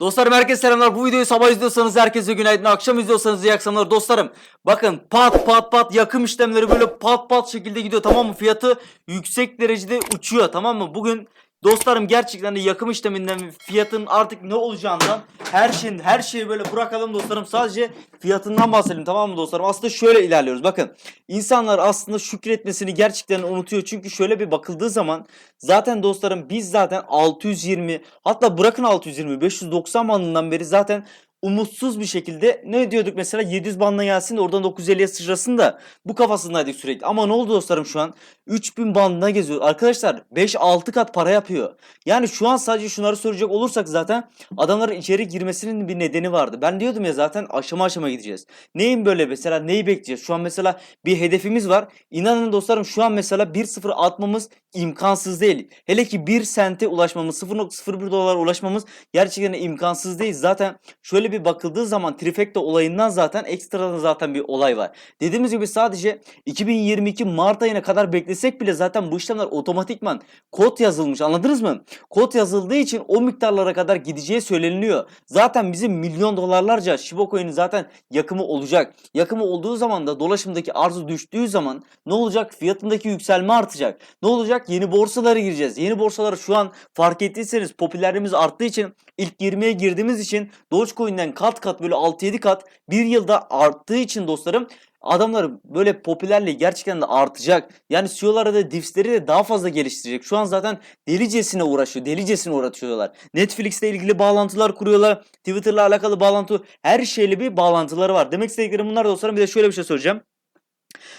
Dostlarım herkese selamlar. Bu videoyu sabah izliyorsanız herkese günaydın. Akşam izliyorsanız iyi akşamlar. Dostlarım bakın pat pat pat yakım işlemleri böyle pat pat şekilde gidiyor tamam mı? Fiyatı yüksek derecede uçuyor tamam mı? Bugün dostlarım gerçekten de yakım işleminden fiyatın artık ne olacağından her şeyin her şeyi böyle bırakalım dostlarım. Sadece fiyatından bahsedelim tamam mı dostlarım? Aslında şöyle ilerliyoruz. Bakın insanlar aslında şükretmesini gerçekten unutuyor. Çünkü şöyle bir bakıldığı zaman zaten dostlarım biz zaten 620 hatta bırakın 620 590 bandından beri zaten umutsuz bir şekilde ne diyorduk mesela 700 bandına gelsin de oradan 950'ye sıçrasın da bu kafasındaydık sürekli. Ama ne oldu dostlarım şu an 3000 bandına geziyor. Arkadaşlar 5-6 kat para yapıyor. Yani şu an sadece şunları söyleyecek olursak zaten adamların içeri girmesinin bir nedeni vardı. Ben diyordum ya zaten aşama aşama gideceğiz. Neyin böyle mesela neyi bekleyeceğiz? Şu an mesela bir hedefimiz var. İnanın dostlarım şu an mesela 1-0 atmamız imkansız değil. Hele ki 1 sente ulaşmamız 0.01 dolar ulaşmamız gerçekten imkansız değil. Zaten şöyle bir bakıldığı zaman trifecta olayından zaten ekstradan zaten bir olay var. Dediğimiz gibi sadece 2022 Mart ayına kadar beklesek bile zaten bu işlemler otomatikman kod yazılmış anladınız mı? Kod yazıldığı için o miktarlara kadar gideceği söyleniliyor. Zaten bizim milyon dolarlarca Shiba Coin'in zaten yakımı olacak. Yakımı olduğu zaman da dolaşımdaki arzu düştüğü zaman ne olacak? Fiyatındaki yükselme artacak. Ne olacak? Yeni borsalara gireceğiz. Yeni borsalara şu an fark ettiyseniz popülerliğimiz arttığı için ilk 20'ye girdiğimiz için Dogecoin'den kat kat böyle 6-7 kat bir yılda arttığı için dostlarım adamlar böyle popülerliği gerçekten de artacak. Yani CEO'ları da divsleri de daha fazla geliştirecek. Şu an zaten delicesine uğraşıyor. Delicesine uğraşıyorlar. Netflix'le ilgili bağlantılar kuruyorlar. Twitter'la alakalı bağlantı her şeyle bir bağlantıları var. Demek istediklerim bunlar dostlarım. Bir de şöyle bir şey söyleyeceğim.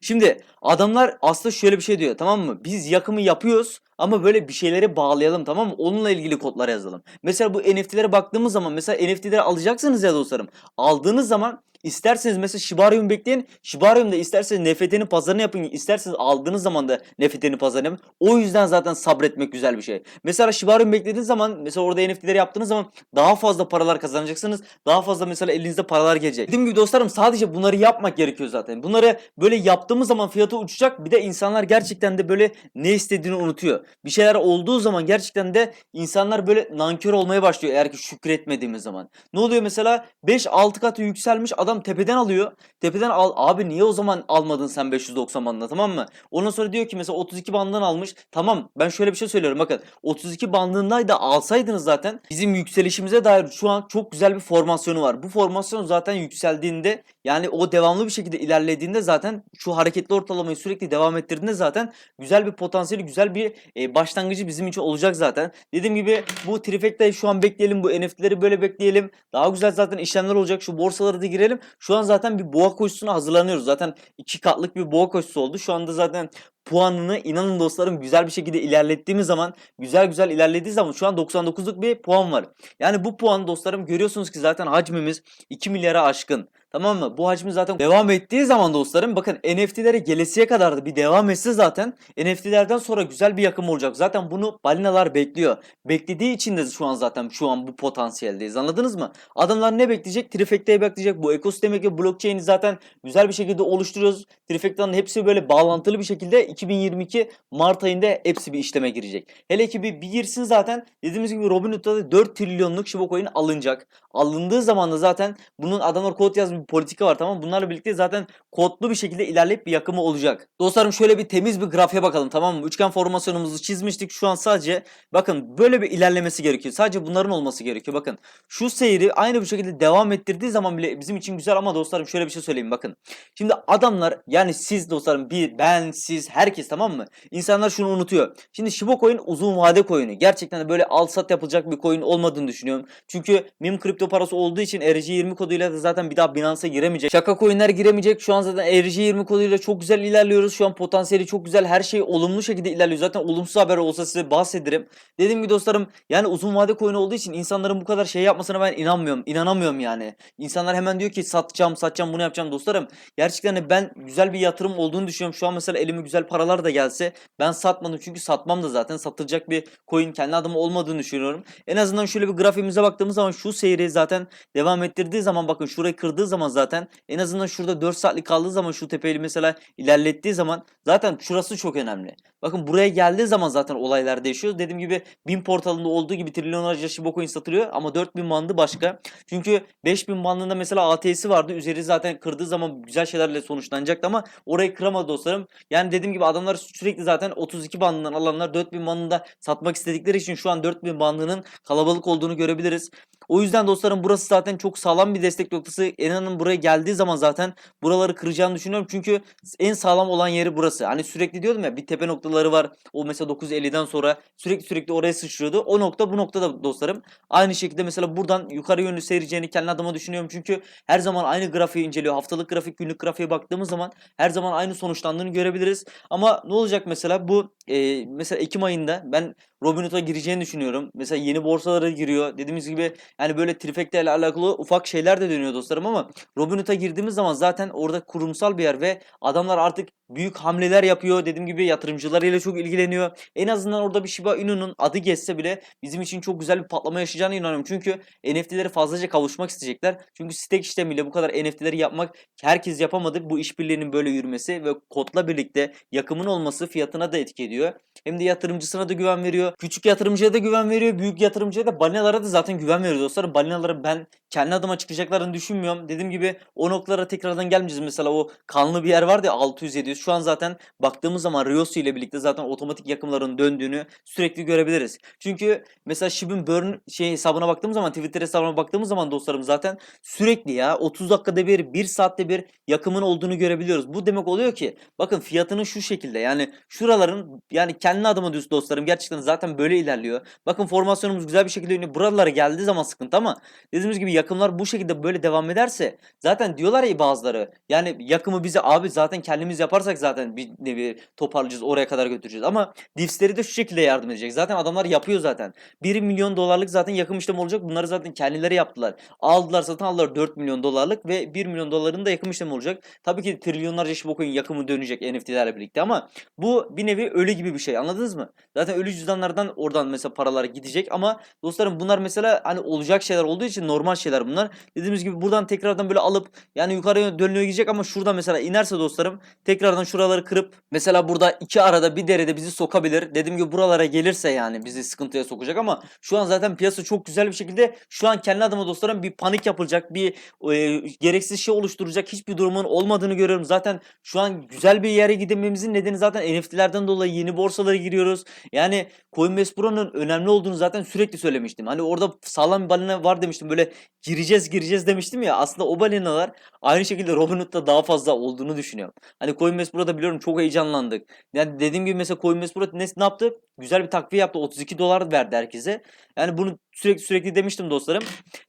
Şimdi adamlar aslında şöyle bir şey diyor tamam mı? Biz yakımı yapıyoruz ama böyle bir şeyleri bağlayalım tamam mı? Onunla ilgili kodlar yazalım. Mesela bu NFT'lere baktığımız zaman mesela NFT'leri alacaksınız ya dostlarım. Aldığınız zaman isterseniz mesela Shibarium bekleyin. Shibarium'da isterseniz NFT'nin pazarını yapın. isterseniz aldığınız zaman da NFT'nin pazarını yapın. O yüzden zaten sabretmek güzel bir şey. Mesela Shibarium beklediğiniz zaman mesela orada NFT'leri yaptığınız zaman daha fazla paralar kazanacaksınız. Daha fazla mesela elinizde paralar gelecek. Dediğim gibi dostlarım sadece bunları yapmak gerekiyor zaten. Bunları böyle yaptığımız zaman fiyatı uçacak. Bir de insanlar gerçekten de böyle ne istediğini unutuyor. Bir şeyler olduğu zaman gerçekten de insanlar böyle nankör olmaya başlıyor eğer ki şükretmediğimiz zaman. Ne oluyor mesela 5-6 katı yükselmiş adam tepeden alıyor. Tepeden al abi niye o zaman almadın sen 590 bandına tamam mı? Ondan sonra diyor ki mesela 32 bandından almış. Tamam ben şöyle bir şey söylüyorum bakın 32 bandındaydı alsaydınız zaten bizim yükselişimize dair şu an çok güzel bir formasyonu var. Bu formasyon zaten yükseldiğinde yani o devamlı bir şekilde ilerlediğinde zaten şu hareketli ortalamayı sürekli devam ettirdiğinde zaten güzel bir potansiyeli güzel bir e, başlangıcı bizim için olacak zaten. Dediğim gibi bu trifecta'yı şu an bekleyelim. Bu NFT'leri böyle bekleyelim. Daha güzel zaten işlemler olacak. Şu borsalara da girelim. Şu an zaten bir boğa koşusuna hazırlanıyoruz. Zaten iki katlık bir boğa koşusu oldu. Şu anda zaten puanını inanın dostlarım güzel bir şekilde ilerlettiğimiz zaman güzel güzel ilerlediği zaman şu an 99'luk bir puan var. Yani bu puan dostlarım görüyorsunuz ki zaten hacmimiz 2 milyara aşkın. Tamam mı? Bu hacmi zaten devam ettiği zaman dostlarım bakın NFT'lere gelesiye kadar da bir devam etse zaten NFT'lerden sonra güzel bir yakım olacak. Zaten bunu balinalar bekliyor. Beklediği için de şu an zaten şu an bu potansiyeldeyiz. Anladınız mı? Adamlar ne bekleyecek? Trifecta'yı bekleyecek. Bu ekosistemi blockchain'i zaten güzel bir şekilde oluşturuyoruz. Trifecta'nın hepsi böyle bağlantılı bir şekilde 2022 Mart ayında hepsi bir işleme girecek. Hele ki bir, bir girsin zaten dediğimiz gibi Robinhood'da da 4 trilyonluk Shiba Coin alınacak. Alındığı zaman da zaten bunun adamlar kod yazmış bir politika var tamam? Bunlarla birlikte zaten kodlu bir şekilde ilerleyip bir yakımı olacak. Dostlarım şöyle bir temiz bir grafiğe bakalım tamam mı? Üçgen formasyonumuzu çizmiştik. Şu an sadece bakın böyle bir ilerlemesi gerekiyor. Sadece bunların olması gerekiyor. Bakın şu seyri aynı bu şekilde devam ettirdiği zaman bile bizim için güzel ama dostlarım şöyle bir şey söyleyeyim bakın. Şimdi adamlar yani siz dostlarım bir ben siz herkes tamam mı? İnsanlar şunu unutuyor. Şimdi Shiba Coin uzun vade coin'i. Gerçekten de böyle al sat yapılacak bir coin olmadığını düşünüyorum. Çünkü meme kripto parası olduğu için ERC20 koduyla da zaten bir daha Binance'a giremeyecek. Şaka coin'ler giremeyecek. Şu an zaten ERC20 koduyla çok güzel ilerliyoruz. Şu an potansiyeli çok güzel. Her şey olumlu şekilde ilerliyor. Zaten olumsuz haber olsa size bahsederim. Dediğim gibi dostlarım yani uzun vade coin olduğu için insanların bu kadar şey yapmasına ben inanmıyorum. İnanamıyorum yani. İnsanlar hemen diyor ki satacağım satacağım bunu yapacağım dostlarım. Gerçekten ben güzel bir yatırım olduğunu düşünüyorum. Şu an mesela elime güzel paralar da gelse ben satmadım çünkü satmam da zaten satılacak bir coin kendi adıma olmadığını düşünüyorum. En azından şöyle bir grafiğimize baktığımız zaman şu seyri zaten devam ettirdiği zaman bakın şurayı kırdığı zaman zaman zaten en azından şurada 4 saatlik kaldığı zaman şu tepeyi mesela ilerlettiği zaman zaten şurası çok önemli. Bakın buraya geldiği zaman zaten olaylar değişiyor. Dediğim gibi 1000 portalında olduğu gibi trilyonlarca Shiba coin satılıyor ama 4000 bandı başka. Çünkü 5000 bandında mesela ATS'i vardı. Üzeri zaten kırdığı zaman güzel şeylerle sonuçlanacaktı ama orayı kıramadı dostlarım. Yani dediğim gibi adamlar sürekli zaten 32 bandından alanlar 4000 bandında satmak istedikleri için şu an 4000 bandının kalabalık olduğunu görebiliriz. O yüzden dostlarım burası zaten çok sağlam bir destek noktası. Enan'ın buraya geldiği zaman zaten buraları kıracağını düşünüyorum. Çünkü en sağlam olan yeri burası. Hani sürekli diyordum ya bir tepe noktaları var. O mesela 950'den sonra sürekli sürekli oraya sıçrıyordu. O nokta bu noktada dostlarım. Aynı şekilde mesela buradan yukarı yönlü seyireceğini kendi adıma düşünüyorum. Çünkü her zaman aynı grafiği inceliyor. Haftalık grafik, günlük grafiğe baktığımız zaman her zaman aynı sonuçlandığını görebiliriz. Ama ne olacak mesela bu e, mesela Ekim ayında ben Robinhood'a gireceğini düşünüyorum. Mesela yeni borsalara giriyor. Dediğimiz gibi yani böyle trifecta ile alakalı ufak şeyler de dönüyor dostlarım ama Robinhood'a girdiğimiz zaman zaten orada kurumsal bir yer ve adamlar artık büyük hamleler yapıyor. Dediğim gibi yatırımcılarıyla çok ilgileniyor. En azından orada bir Shiba Inu'nun adı geçse bile bizim için çok güzel bir patlama yaşayacağına inanıyorum. Çünkü NFT'leri fazlaca kavuşmak isteyecekler. Çünkü stake işlemiyle bu kadar NFT'leri yapmak herkes yapamadı. Bu işbirliğinin böyle yürümesi ve kodla birlikte yakımın olması fiyatına da etki ediyor. Hem de yatırımcısına da güven veriyor. Küçük yatırımcıya da güven veriyor. Büyük yatırımcıya da balinalara da zaten güven veriyor dostlar. Balinalara ben kendi adıma çıkacaklarını düşünmüyorum. Dediğim gibi o noktalara tekrardan gelmeyeceğiz. Mesela o kanlı bir yer vardı ya 600-700. Şu an zaten baktığımız zaman Riosu ile birlikte zaten otomatik yakımların döndüğünü sürekli görebiliriz. Çünkü mesela Shib'in burn şey hesabına baktığımız zaman Twitter hesabına baktığımız zaman dostlarım zaten sürekli ya 30 dakikada bir 1 saatte bir yakımın olduğunu görebiliyoruz. Bu demek oluyor ki bakın fiyatının şu şekilde yani şuraların yani kendi adıma düz dostlarım gerçekten zaten böyle ilerliyor. Bakın formasyonumuz güzel bir şekilde iniyor. Buralara geldiği zaman sıkıntı ama dediğimiz gibi yakımlar bu şekilde böyle devam ederse zaten diyorlar ya bazıları yani yakımı bize abi zaten kendimiz yaparsak zaten bir nevi toparlayacağız oraya kadar götüreceğiz ama Diffs'leri de şu şekilde yardım edecek. Zaten adamlar yapıyor zaten. 1 milyon dolarlık zaten yakım işlemi olacak. Bunları zaten kendileri yaptılar. Aldılar satın aldılar 4 milyon dolarlık ve 1 milyon doların da yakım işlemi olacak. Tabii ki trilyonlarca Shiba yakımı dönecek NFT'lerle birlikte ama bu bir nevi ölü gibi bir şey anladınız mı? Zaten ölü cüzdanlardan oradan mesela paralar gidecek ama dostlarım bunlar mesela hani olacak şeyler olduğu için normal şeyler bunlar. Dediğimiz gibi buradan tekrardan böyle alıp yani yukarıya dönüyor gidecek ama şurada mesela inerse dostlarım tekrardan şuraları kırıp mesela burada iki arada bir derede bizi sokabilir. Dediğim gibi buralara gelirse yani bizi sıkıntıya sokacak ama şu an zaten piyasa çok güzel bir şekilde şu an kendi adıma dostlarım bir panik yapılacak bir e, gereksiz şey oluşturacak hiçbir durumun olmadığını görüyorum. Zaten şu an güzel bir yere gidememizin nedeni zaten NFT'lerden dolayı yeni borsalara giriyoruz. Yani Coinbase Pro'nun önemli olduğunu zaten sürekli söylemiştim. Hani orada sağlam bir balina var demiştim. Böyle gireceğiz gireceğiz demiştim ya. Aslında o balinalar aynı şekilde Robinhood'da daha fazla olduğunu düşünüyorum. Hani Coinbase Pro'da biliyorum çok heyecanlandık. Yani dediğim gibi mesela Coinbase Pro ne, ne yaptı? Güzel bir takviye yaptı. 32 dolar verdi herkese. Yani bunu sürekli sürekli demiştim dostlarım.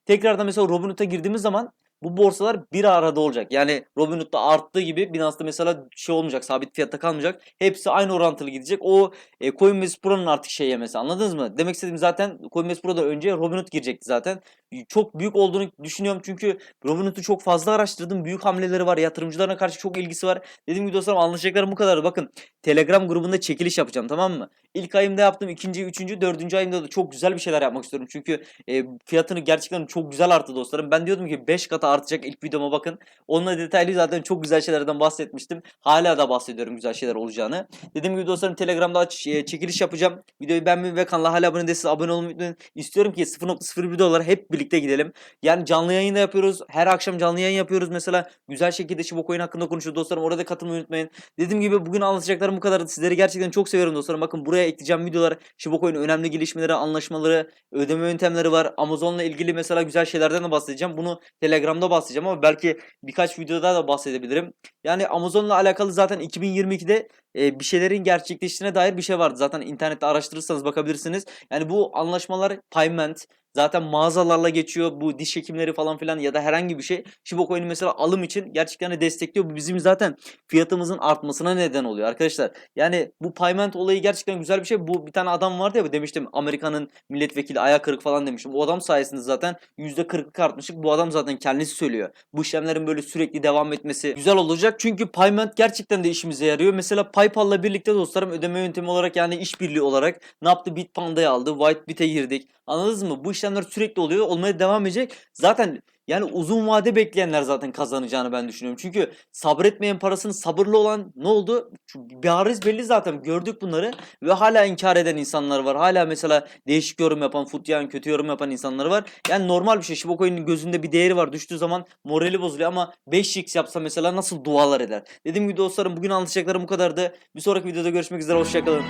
Tekrardan mesela Robinhood'a girdiğimiz zaman bu borsalar bir arada olacak. Yani Robinhood'da arttığı gibi Binance'da mesela şey olmayacak. Sabit fiyatta kalmayacak. Hepsi aynı orantılı gidecek. O e, Coinbase Pro'nun artık şey yemesi. Anladınız mı? Demek istediğim zaten Coinbase Pro'da önce Robinhood girecekti zaten. Çok büyük olduğunu düşünüyorum. Çünkü Robinhood'u çok fazla araştırdım. Büyük hamleleri var. Yatırımcılarına karşı çok ilgisi var. Dediğim gibi dostlarım anlaşacaklarım bu kadar. Bakın Telegram grubunda çekiliş yapacağım tamam mı? İlk ayımda yaptım. ikinci, üçüncü, dördüncü ayımda da çok güzel bir şeyler yapmak istiyorum. Çünkü e, fiyatını gerçekten çok güzel arttı dostlarım. Ben diyordum ki 5 katı artacak ilk videoma bakın. Onunla detaylı zaten çok güzel şeylerden bahsetmiştim. Hala da bahsediyorum güzel şeyler olacağını. Dediğim gibi dostlarım Telegram'da e, çekiliş yapacağım. Videoyu beğenmeyi ve kanala hala abone değilseniz abone olmayı unutmayın. İstiyorum ki 0.01 dolar hep birlikte gidelim. Yani canlı yayın da yapıyoruz. Her akşam canlı yayın yapıyoruz mesela. Güzel şekilde Shiba Coin hakkında konuşuyoruz dostlarım. Orada katılmayı unutmayın. Dediğim gibi bugün anlatacaklarım bu kadardı. Sizleri gerçekten çok seviyorum dostlarım. Bakın buraya ekleyeceğim videolar. Shiba Coin önemli gelişmeleri, anlaşmaları, ödeme yöntemleri var. Amazon'la ilgili mesela güzel şeylerden de bahsedeceğim. Bunu Telegram'da bahsedeceğim ama belki birkaç videoda da bahsedebilirim. Yani Amazon'la alakalı zaten 2022'de e, bir şeylerin gerçekleştiğine dair bir şey vardı. Zaten internette araştırırsanız bakabilirsiniz. Yani bu anlaşmalar payment, zaten mağazalarla geçiyor. Bu diş hekimleri falan filan ya da herhangi bir şey. Shiba Coin'i mesela alım için gerçekten de destekliyor. Bu bizim zaten fiyatımızın artmasına neden oluyor arkadaşlar. Yani bu payment olayı gerçekten güzel bir şey. Bu bir tane adam vardı ya demiştim Amerika'nın milletvekili ayak kırık falan demiştim. O adam sayesinde zaten %40'lık artmışlık. Bu adam zaten kendisi söylüyor. Bu işlemlerin böyle sürekli devam etmesi güzel olacak. Çünkü payment gerçekten de işimize yarıyor. Mesela PayPal'la birlikte dostlarım ödeme yöntemi olarak yani işbirliği olarak ne yaptı? Bitpanda'yı aldı. Whitebit'e girdik. Anladınız mı? Bu işler işlemler sürekli oluyor. Olmaya devam edecek. Zaten yani uzun vade bekleyenler zaten kazanacağını ben düşünüyorum. Çünkü sabretmeyen parasını sabırlı olan ne oldu? Bariz belli zaten gördük bunları ve hala inkar eden insanlar var. Hala mesela değişik yorum yapan, futyan kötü yorum yapan insanlar var. Yani normal bir şey. Shiba Coin'in gözünde bir değeri var. Düştüğü zaman morali bozuluyor ama 5x yapsa mesela nasıl dualar eder. Dediğim gibi dostlarım bugün anlatacaklarım bu kadardı. Bir sonraki videoda görüşmek üzere. Hoşçakalın.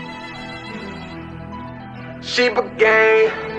Sheba Gang.